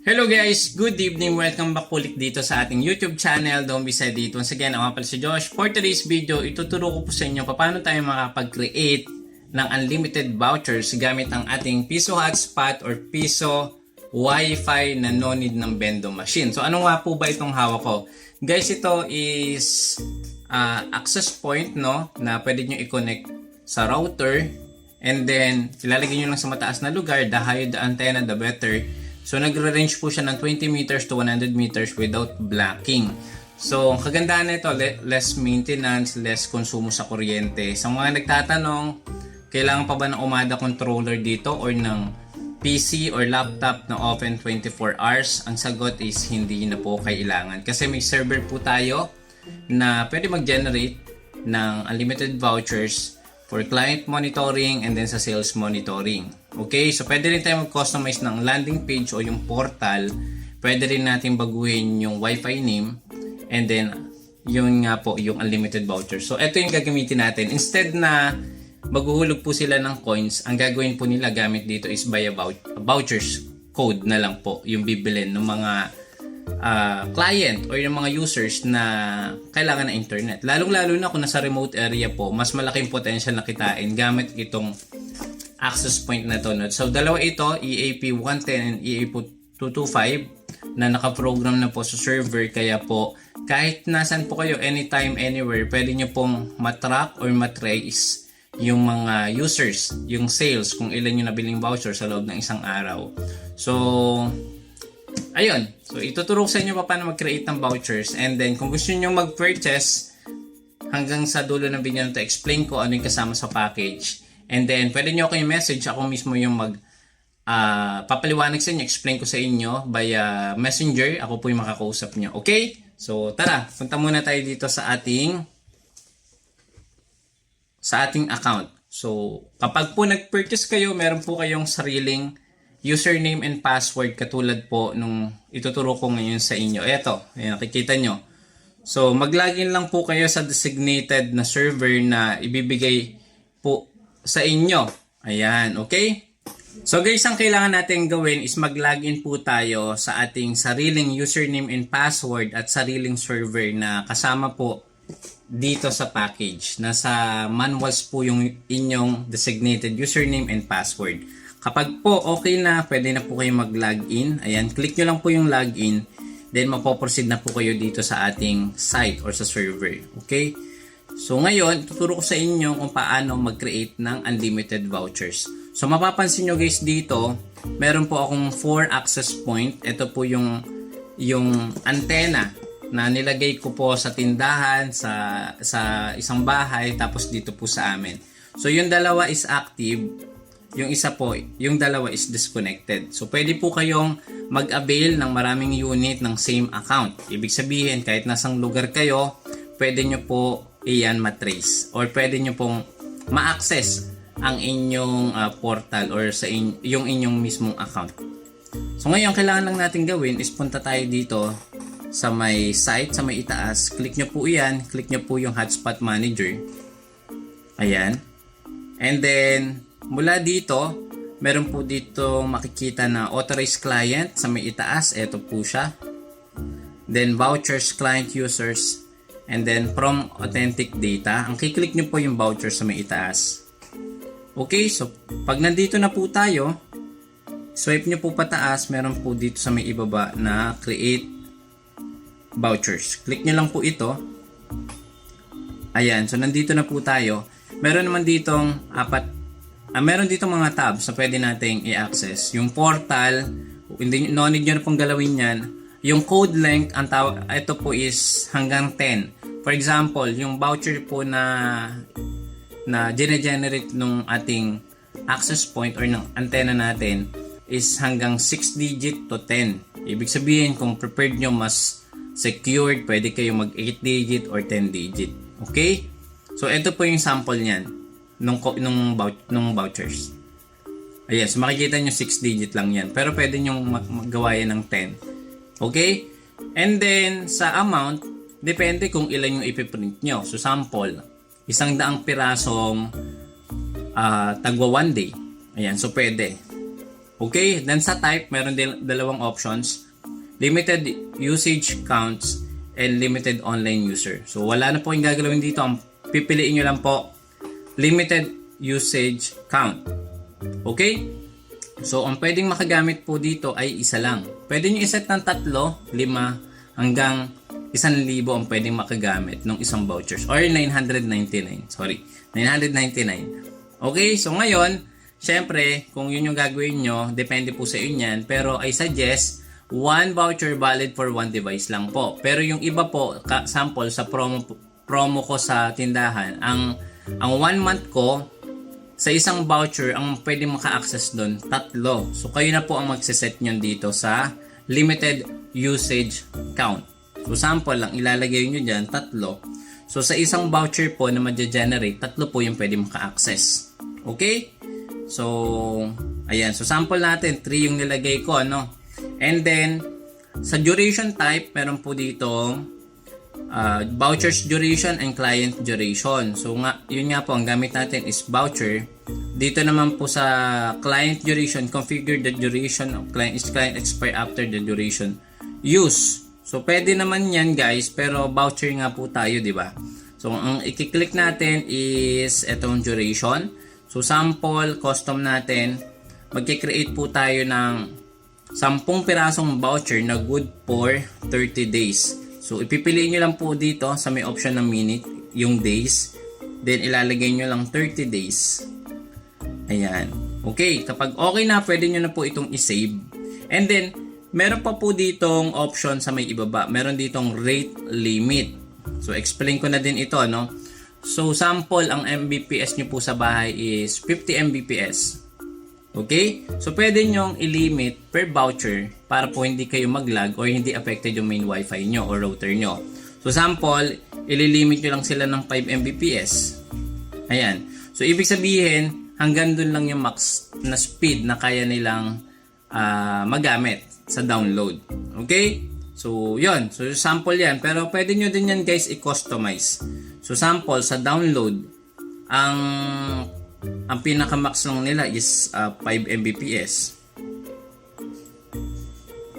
Hello guys! Good evening! Welcome back ulit dito sa ating YouTube channel, Don't Be Sad It. Once again, ako pala si Josh. For today's video, ituturo ko po sa inyo paano tayo makapag-create ng unlimited vouchers gamit ang ating Piso Hotspot or Piso Wi-Fi na no need ng Bendo machine. So ano nga po ba itong hawak ko? Guys, ito is uh, access point no na pwede nyo i-connect sa router and then ilalagay nyo lang sa mataas na lugar. The higher the antenna, the better. So nagre-range po siya ng 20 meters to 100 meters without blocking. So ang kagandahan nito, le- less maintenance, less konsumo sa kuryente. Sa mga nagtatanong, kailangan pa ba ng Umada controller dito or ng PC or laptop na open 24 hours? Ang sagot is hindi na po kailangan. Kasi may server po tayo na pwede mag-generate ng unlimited vouchers for client monitoring and then sa sales monitoring. Okay, so pwede rin tayo mag-customize ng landing page o yung portal. Pwede rin natin baguhin yung Wi-Fi name and then yung nga po yung unlimited voucher. So ito yung gagamitin natin. Instead na maghuhulog po sila ng coins, ang gagawin po nila gamit dito is buy a vouch- vouchers code na lang po yung bibilin ng mga ah, client or yung mga users na kailangan ng internet. Lalong-lalo na kung nasa remote area po, mas malaking potential na kitain gamit itong access point na to. So, dalawa ito, EAP 110 and EAP 225 na nakaprogram na po sa server. Kaya po, kahit nasan po kayo, anytime, anywhere, pwede nyo pong matrack or matrace yung mga users, yung sales, kung ilan yung nabiling voucher sa loob ng isang araw. So, ayun. So, ituturo ko sa inyo pa paano mag-create ng vouchers. And then, kung gusto nyo mag-purchase, hanggang sa dulo ng video na to, explain ko ano yung kasama sa package. And then, pwede nyo ako yung message. Ako mismo yung mag ah, papaliwanag sa inyo, explain ko sa inyo via messenger. Ako po yung makakausap nyo. Okay? So, tara. Punta muna tayo dito sa ating sa ating account. So, kapag po nag-purchase kayo, meron po kayong sariling username and password katulad po nung ituturo ko ngayon sa inyo. Eto, ayan, nakikita nyo. So, mag-login lang po kayo sa designated na server na ibibigay po sa inyo. Ayan, okay? So guys, ang kailangan natin gawin is mag-login po tayo sa ating sariling username and password at sariling server na kasama po dito sa package. Nasa manuals po yung inyong designated username and password. Kapag po okay na, pwede na po kayo mag-login. Ayan, click nyo lang po yung login. Then mapoproceed na po kayo dito sa ating site or sa server. Okay? So ngayon, tuturo ko sa inyo kung paano mag-create ng unlimited vouchers. So mapapansin nyo guys dito, meron po akong 4 access point. Ito po yung yung antenna na nilagay ko po sa tindahan, sa sa isang bahay, tapos dito po sa amin. So yung dalawa is active, yung isa po, yung dalawa is disconnected. So pwede po kayong mag-avail ng maraming unit ng same account. Ibig sabihin, kahit nasang lugar kayo, pwede nyo po iyan matrace or pwede nyo pong ma-access ang inyong ah, portal or sa in- yung inyong mismong account. So ngayon, kailangan lang natin gawin is punta tayo dito sa may site, sa may itaas. Click nyo po yan. Click nyo po yung hotspot manager. Ayan. And then, mula dito, meron po dito makikita na authorized client sa may itaas. Ito po siya. Then, vouchers, client users. And then, from authentic data. Ang kiklik nyo po yung vouchers sa may itaas. Okay, so pag nandito na po tayo, swipe nyo po pataas, meron po dito sa may ibaba na create vouchers. Click nyo lang po ito. Ayan, so nandito na po tayo. Meron naman ditong apat, ah, meron ditong mga tabs na pwede nating i-access. Yung portal, hindi, no need nyo na pong galawin yan. Yung code length, ang tawag, ito po is hanggang 10. For example, yung voucher po na na gene-generate nung ating access point or ng antenna natin is hanggang 6 digit to 10. Ibig sabihin, kung prepared nyo mas secured, pwede kayo mag 8 digit or 10 digit. Okay? So, ito po yung sample niyan nung, nung, nung vouchers. Ayan, so makikita nyo 6 digit lang yan. Pero pwede nyo mag- magawa yan ng 10. Okay? And then, sa amount, depende kung ilan yung ipiprint nyo. So, sample, isang daang pirasong ah, tagwa one day. Ayan, so pwede. Okay, then sa type, meron din dalawang options. Limited usage counts and limited online user. So wala na po yung gagalawin dito. Ang pipiliin nyo lang po, limited usage count. Okay? So ang pwedeng makagamit po dito ay isa lang. Pwede nyo iset ng tatlo, lima, hanggang isang libo ang pwedeng makagamit ng isang vouchers. Or 999. Sorry. 999. Okay, so ngayon, syempre, kung yun yung gagawin nyo, depende po sa inyo yan. Pero I suggest, one voucher valid for one device lang po. Pero yung iba po, sample sa promo promo ko sa tindahan, ang ang one month ko sa isang voucher ang pwede maka-access doon tatlo. So kayo na po ang magse-set nyo dito sa limited usage count. So sample lang ilalagay nyo diyan tatlo. So sa isang voucher po na ma-generate, tatlo po yung pwede maka-access. Okay? So ayan, so sample natin 3 yung nilagay ko ano. And then sa duration type, meron po dito uh, vouchers duration and client duration. So nga, yun nga po ang gamit natin is voucher. Dito naman po sa client duration, configure the duration of client is client expire after the duration use. So pwede naman yan guys, pero voucher nga po tayo, di ba? So ang i-click natin is etong duration. So sample custom natin, magki-create po tayo ng 10 pirasong voucher na good for 30 days. So, ipipiliin nyo lang po dito sa may option ng minute, yung days. Then, ilalagay nyo lang 30 days. Ayan. Okay, kapag okay na, pwede nyo na po itong isave. And then, meron pa po ditong option sa may ibaba. Meron ditong rate limit. So, explain ko na din ito, no? So, sample, ang Mbps nyo po sa bahay is 50 Mbps. Okay? So, pwede nyong i-limit per voucher para po hindi kayo mag-lag or hindi affected yung main wifi nyo or router nyo. So, sample, ililimit nyo lang sila ng 5 Mbps. Ayan. So, ibig sabihin, hanggang dun lang yung max na speed na kaya nilang ah, magamit sa download. Okay? So, yon So, sample yan. Pero pwede nyo din yan guys i-customize. So, sample sa download, ang ang pinaka-max lang nila is uh, 5 Mbps.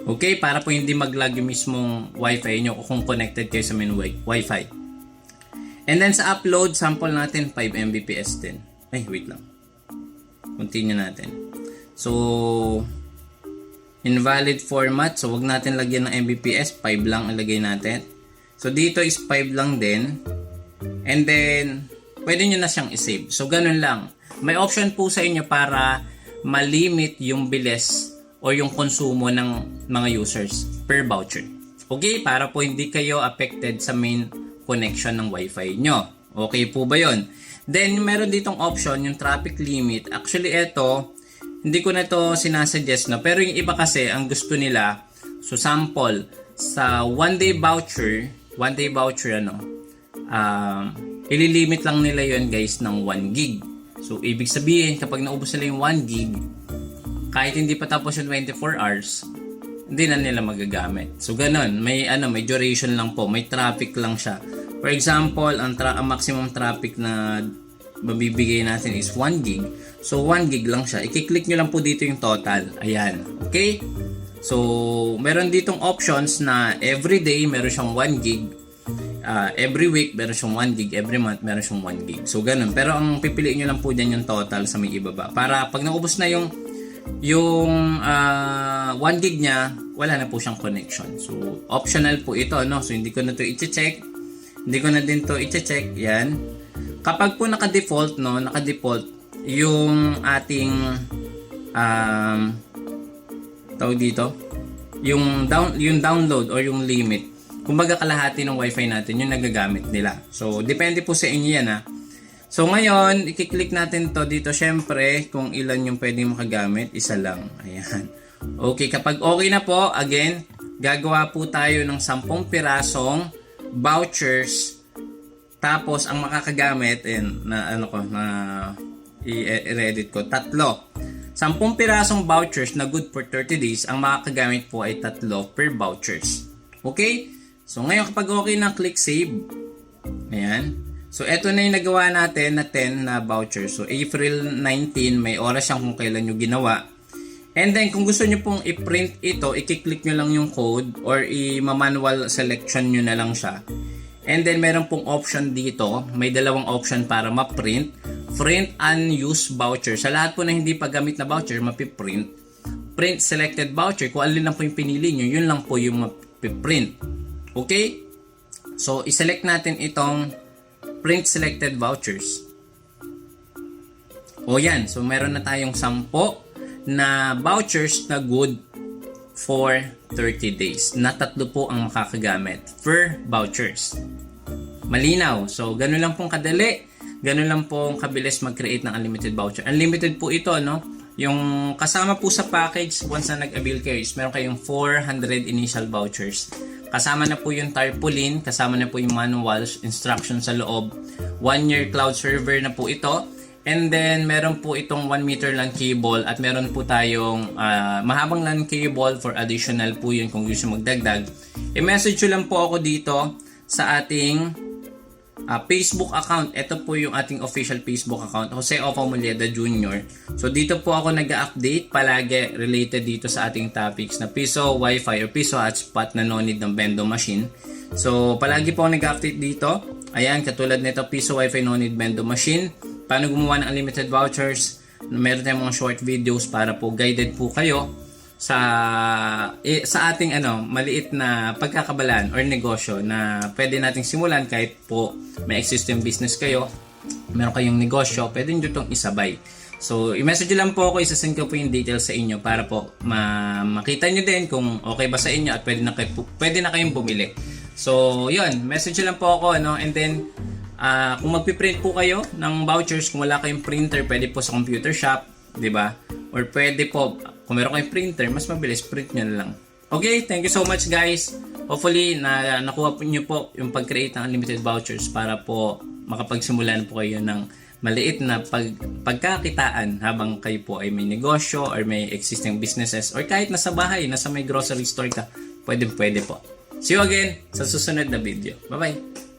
Okay, para po hindi mag-lag yung mismong wifi nyo kung connected kayo sa main wi- wifi. And then sa upload, sample natin 5 Mbps din. Ay, wait lang. Continue natin. So, invalid format. So, wag natin lagyan ng Mbps. 5 lang ilagay natin. So, dito is 5 lang din. And then, pwede nyo na siyang isave. So, ganun lang. May option po sa inyo para malimit yung bilis o yung konsumo ng mga users per voucher. Okay? Para po hindi kayo affected sa main connection ng wifi nyo. Okay po ba yon? Then, meron ditong option, yung traffic limit. Actually, ito, hindi ko na to sinasuggest, no? Pero yung iba kasi, ang gusto nila, so sample, sa one day voucher, one day voucher, ano, um, ililimit lang nila yon guys ng 1 gig. So, ibig sabihin, kapag naubos nila yung 1 gig, kahit hindi pa tapos yung 24 hours, hindi na nila magagamit. So, ganun. May, ano, may duration lang po. May traffic lang siya. For example, ang, tra- ang maximum traffic na mabibigay natin is 1 gig. So, 1 gig lang siya. I-click nyo lang po dito yung total. Ayan. Okay? So, meron ditong options na every day meron siyang 1 gig. Uh, every week meron siyang 1 gig. Every month meron siyang 1 gig. So, ganun. Pero ang pipiliin nyo lang po dyan yung total sa may ibaba. Para pag naubos na yung yung uh, 1 gig niya, wala na po siyang connection. So, optional po ito, no? So, hindi ko na to i-check. Hindi ko na din to i-check. Yan. Kapag po naka-default, no? Naka-default, yung ating um, tawag dito, yung down yung download or yung limit, kumbaga kalahati ng wifi natin yung nagagamit nila. So, depende po sa inyo yan ha. So, ngayon, i-click natin to dito. Syempre, kung ilan yung pwedeng makagamit, isa lang. Ayan. Okay, kapag okay na po, again, gagawa po tayo ng 10 pirasong vouchers. Tapos, ang makakagamit, and, na ano ko, na i-edit ko, tatlo. 10 pirasong vouchers na good for 30 days, ang makakagamit po ay tatlo per vouchers. Okay? So, ngayon kapag okay na, click save. Ayan. So, eto na yung nagawa natin na 10 na voucher. So, April 19, may oras siyang kung kailan nyo ginawa. And then, kung gusto nyo pong i-print ito, i-click nyo lang yung code or i-manual selection nyo na lang siya. And then, meron pong option dito. May dalawang option para ma-print. Print unused voucher. Sa lahat po na hindi pa gamit na voucher, mapiprint. Print selected voucher. Kung alin lang po yung pinili nyo, yun lang po yung mapiprint. Okay? So, iselect natin itong print selected vouchers. O yan. So, meron na tayong 10 na vouchers na good for 30 days. Na tatlo po ang makakagamit per vouchers. Malinaw. So, ganun lang pong kadali. Ganun lang pong kabilis mag-create ng unlimited voucher. Unlimited po ito, no? Yung kasama po sa package, once na nag-avail kayo, is meron kayong 400 initial vouchers. Kasama na po yung tarpaulin, kasama na po yung manuals, instructions sa loob. One year cloud server na po ito. And then, meron po itong 1 meter lang cable at meron po tayong ah, mahabang lang cable for additional po yun kung gusto magdagdag. I-message nyo lang po ako dito sa ating ah, Facebook account. Ito po yung ating official Facebook account, Jose Ofa Mulieda Jr. So dito po ako nag-update palagi related dito sa ating topics na piso wifi or piso hotspot na no need ng bendo machine. So palagi po ako nag-update dito. Ayan, katulad nito piso wifi no need bendo machine. Paano gumawa ng unlimited vouchers. Meron tayong mga short videos para po guided po kayo sa eh, sa ating ano maliit na pagkakabalan or negosyo na pwede nating simulan kahit po may existing business kayo meron kayong negosyo pwede nyo itong isabay so i-message lang po ako isasend ko po yung details sa inyo para po ma- makita nyo din kung okay ba sa inyo at pwede na, kayo, pwede na kayong bumili so yun message lang po ako ano and then ah, kung magpiprint po kayo ng vouchers kung wala kayong printer pwede po sa computer shop 'di ba? Or pwede po, kung meron kayong printer, mas mabilis, print nyo na lang. Okay, thank you so much guys. Hopefully, na nakuha po nyo po yung pag-create ng unlimited vouchers para po makapagsimulan po kayo ng maliit na pag, pagkakitaan habang kayo po ay may negosyo or may existing businesses or kahit nasa bahay, nasa may grocery store ka, pwede pwede po. See you again sa susunod na video. Bye-bye!